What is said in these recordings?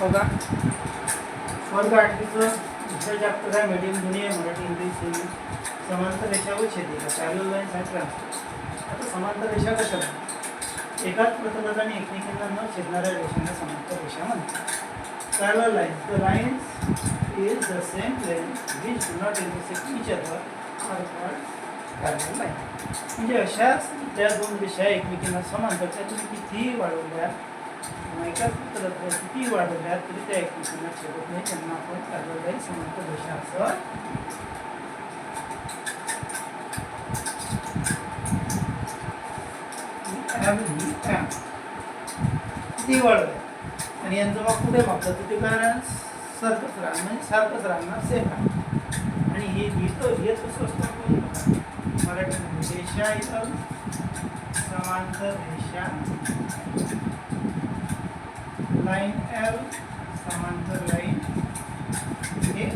बघा वर्ग आठवीचं विषय जास्त काय मीडियम दुनिया मराठी इंग्लिश हिंदी समांतर रेषा व छेदिका पॅरल लाईन आहेत आता समांतर रेषा कशा एकाच एकाच आणि एकमेकांना न छेदणाऱ्या रेषांना समांतर रेषा म्हणतात। Parallel line the lines is the same plane which do not intersect each other are called parallel line म्हणजे अशाच त्या दोन रेषा एकमेकींना समांतर त्या तुम्ही कितीही वाढवल्या एकाच प्रतलात किती वाढवल्या तरी त्या एकमेकांना शेवट नाही त्यांना आपण पॅरल समर्थ भाषा असं किती वाढवल्या आणि यांचं मग कुठे मापलं तर ते कारण सारखंच राहणं म्हणजे सारखंच राहणार सेफ राहणार आणि हे लिहितं हे कसं असतं आपण मराठीमध्ये रेषा इथं समांतर रेषा लाईन एल समांतर लाईन. हे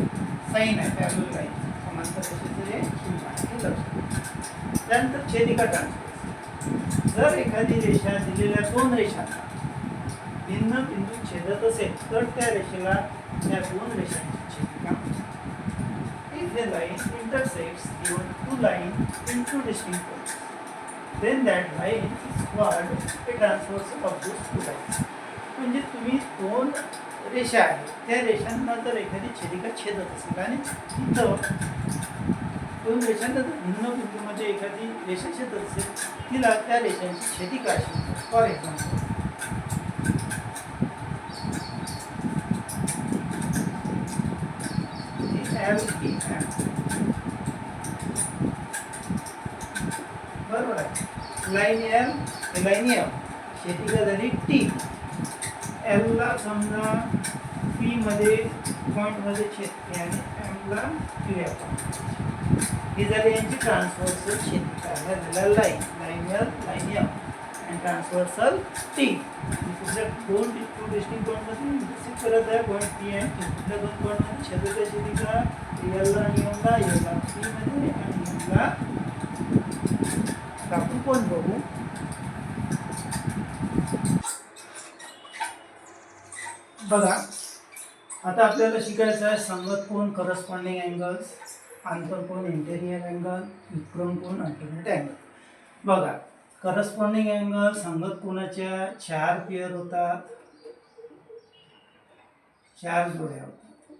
साईन आहे पॅरल लाईन. समांतर रेषेचं जे चिन्ह आहे हे लक्षात त्यानंतर छेदिका ट्रान्सफर जर एखादी रेषा दिलेल्या दोन रेषा भिन्न बिंदू छेदत असेल तर त्या रेषेला त्या दोन रेषांची छेदिका म्हणतात. If the line intersects given two lines in two distinct points, then that line is called a transversal of those two lines. म्हणजे तुम्ही दोन रेषा आहेत. त्या रेषांना जर एखादी छेदिका छेदत असेल आणि तिथं दोन रेषांना जर भिन्न बिंदूमध्ये एखादी रेषा छेदत असेल तिला त्या रेषांची छेदिका अशी for example L E M बरोबर आहे. लाईन एल हे लाईन एम शेतीला झाली टी एलला समजा पी मध्ये पॉईंटमध्ये छेदते आणि एमला क्रिया या ही झाली यांची ट्रान्सव्हर्सल शेती झालेला line line L line M आणि ट्रान्सवर्सल टी कुठल्या दोन टू डिस्टिंग पॉईंटमध्ये विकसित करत आहे पॉईंट पी आणि टी कुठल्या दोन पॉईंटमध्ये छेदच्या छेदिका एलला आणि एमला एलला पीमध्ये आणि एमला आपण कोण बघू? बघा आता आपल्याला शिकायचं आहे संगत कोण करस्पॉन्डिंग अँगल्स आंतरकोण इंटेरियर अँगल विक्रम कोण अल्टरनेट अँगल बघा करस्पॉन्डिंग अँगल संगत कोणाच्या चार पेअर होतात? चार जोड्या होतात.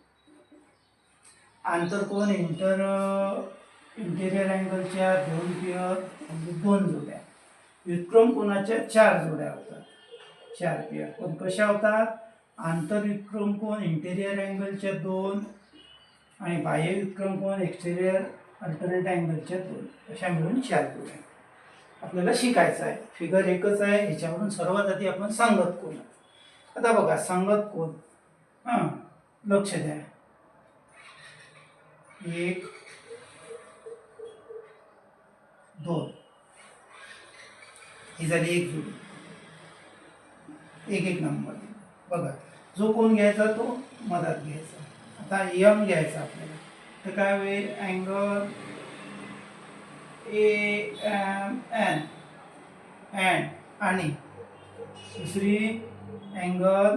आंतरकोण इंटर इंटेरियर अँगलच्या दोन पेअर म्हणजे दोन जोड्या. विक्रम कोणाच्या चार जोड्या होतात? चार पेअर पण कशा होतात? आंतरविक्रम कोण? इंटेरियर अँगलच्या दोन आणि बाह्य विक्रम कोण एक्सटेरियर अल्टरनेट अँगलच्या दोन. अशा मिळून चार जोड्या आपल्याला शिकायचं आहे. फिगर एकच आहे. ह्याच्यावरून सर्वात आधी आपण सांगत कोण? आता बघा सांगत कोण? हां लक्ष द्या. एक दोन. ही झाली एक जोडी. एक एक नंबर. बघा. जो कोण घ्यायचा तो मधात घ्यायचा. आता यम घ्यायचा आपल्याला. तर काय होईल? Angle A M N and आणि दुसरी अँगल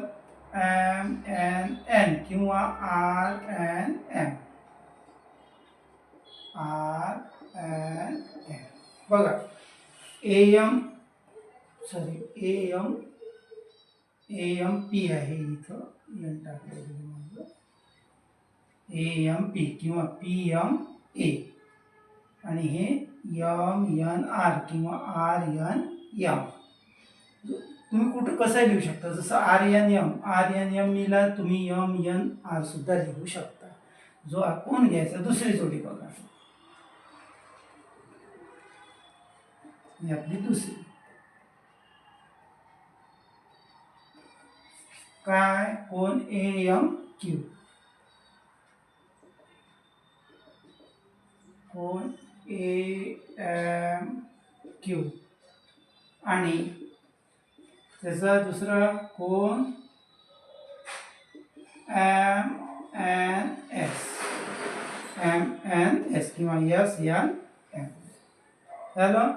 एम एन एन किंवा R N M. R N M बघा. A M sorry A M A M P आहे इथं. एन टाकलं ए एम पी किंवा पी एम ए आणि हे यम एन आर किंवा आर एन एम तुम्ही कुठं कसं लिहू शकता? जसं R N M R N M लिहिला तुम्ही यम एन आर सुद्धा लिहू शकता. जो आपण घ्यायचा दुसरी जोडी बघा. आपली दुसरी. काय कोण ए एम क्यू. कोण ए एम क्यू. आणि त्याचा दुसरा कोण M N S. M N S किंवा यस एन एम. झालं?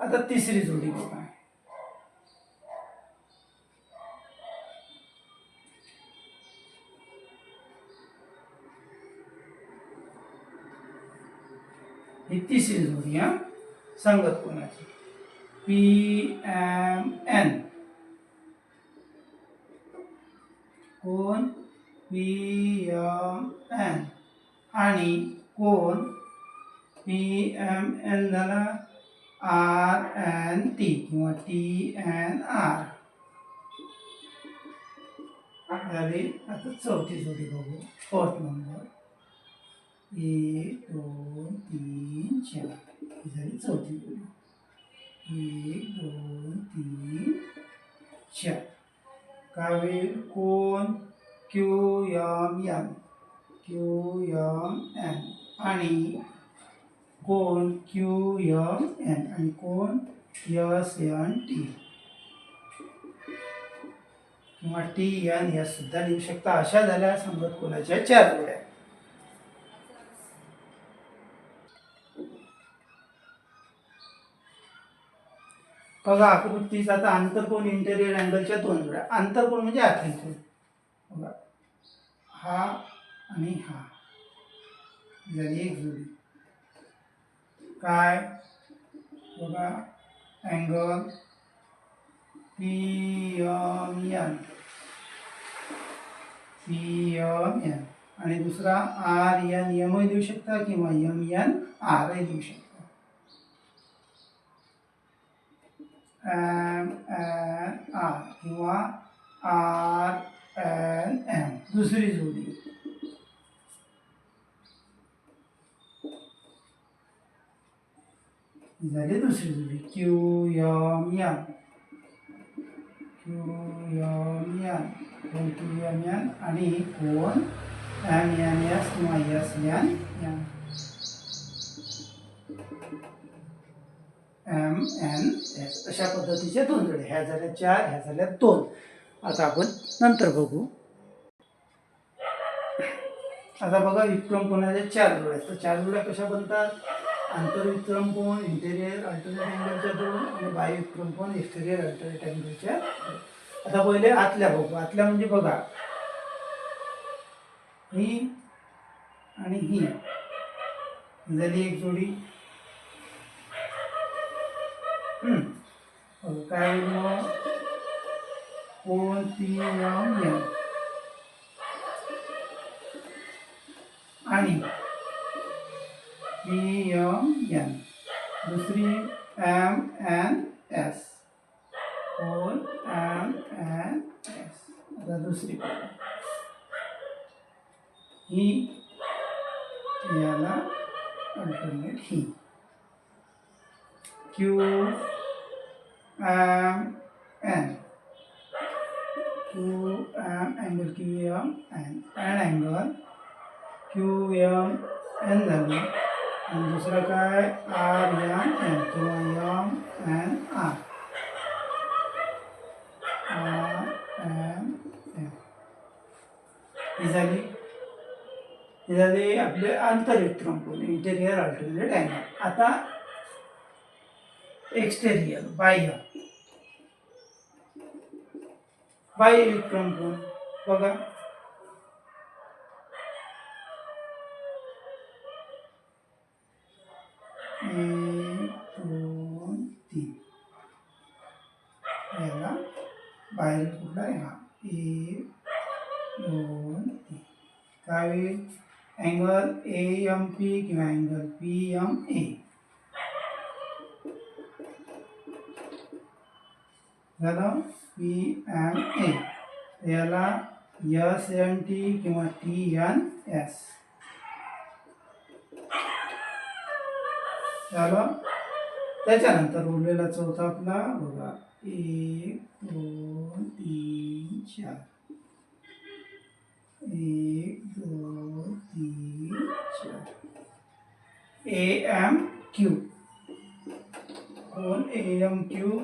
आता तिसरी जोडी बघा ही तिसरी जोडी हा? सांगत कोणाची? P M N. कोण? P M N. आणि कोण? पी एम एन झाला आर एन टी किंवा टी एन आर. झाली. आता चौथी जोडी बघू. फोर्थ नंबर एक दोन तीन चार. ही झाली चौथी जोडी एक दोन तीन चार काय होईल कोण Q M N Q M. N आणि कोण क्यू यम एन आणि कोण यस एन टी. किंवा टी एन या सुद्धा लिहू शकता. अशा झाल्या संगत कोणाच्या चार जोड्या. बघा आकृतीचा आता आंतरकोन इंटेरियर अँगलच्या दोन जोड्या आंतरकोन म्हणजे आतली बघा. हा आणि हा. झाली एक जोडी. काय? बघा. Angle P M N P M N आणि दुसरा आर एन एमही देऊ शकता किंवा एम एन आरही देऊ शकता. एम एन आर किंवा आर एन एम दुसरी जोडी ही झाली दुसरी जोडी Q M N Q M N कोण क्यू एम एन आणि कोण एम एन एस किंवा S N N M N S अशा पद्धतीचे दोन जोडे ह्या झाल्या चार ह्या झाल्या दोन. आता आपण नंतर बघू. आता बघा विक्रम कोणाच्या चार जोड्या तर चार जोड्या कशा बनतात? आंतरविक्रम कोण इंटेरियर अल्टरनेट अँगलच्या दोन आणि बाय विक्रम कोण एक्सटेरियर अल्टरनेट अँगलच्या आता पहिले आतल्या बघू. आतल्या म्हणजे बघा. ही आणि ही झाली एक जोडी. काय मग? कोण आणि पी एम एन. दुसरी एम एन एस. कोण? M N S. आता दुसरी ही याला अल्टरनेट ही. Q M N Q M angle Q M N N angle Q M N झालं आणि दुसरं काय आर एम एन किंवा M N R R M ही झाली ही झाली आपले आंतरविक्रम कोण इंटेरियर अल्टरनेट अँगल आता एक्सटेरियर बाह्य बाह्य इलेक्ट्रॉन कोण बघा दोन तीन याला बाहेर कुठला आहे हा एक दोन तीन काय होईल अँगल ए एम पी किंवा अँगल पी एम ए झालं पी एम ए याला एस एन टी किंवा टी एन एस झालं त्याच्यानंतर उरलेला चौथा आपला बघा. एक दोन तीन चार. एक दोन तीन चार. ए एम क्यू कोण ए एम क्यू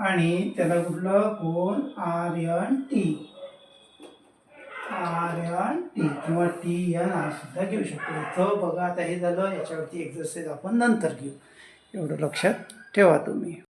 आणि त्याला कुठलं? कोण? R N T. R N T. किंवा टी एन आर सुद्धा घेऊ शकतो. इथं बघा आता हे झालं. याच्यावरती एक्झरसाईज आपण नंतर घेऊ. एवढं लक्षात ठेवा तुम्ही.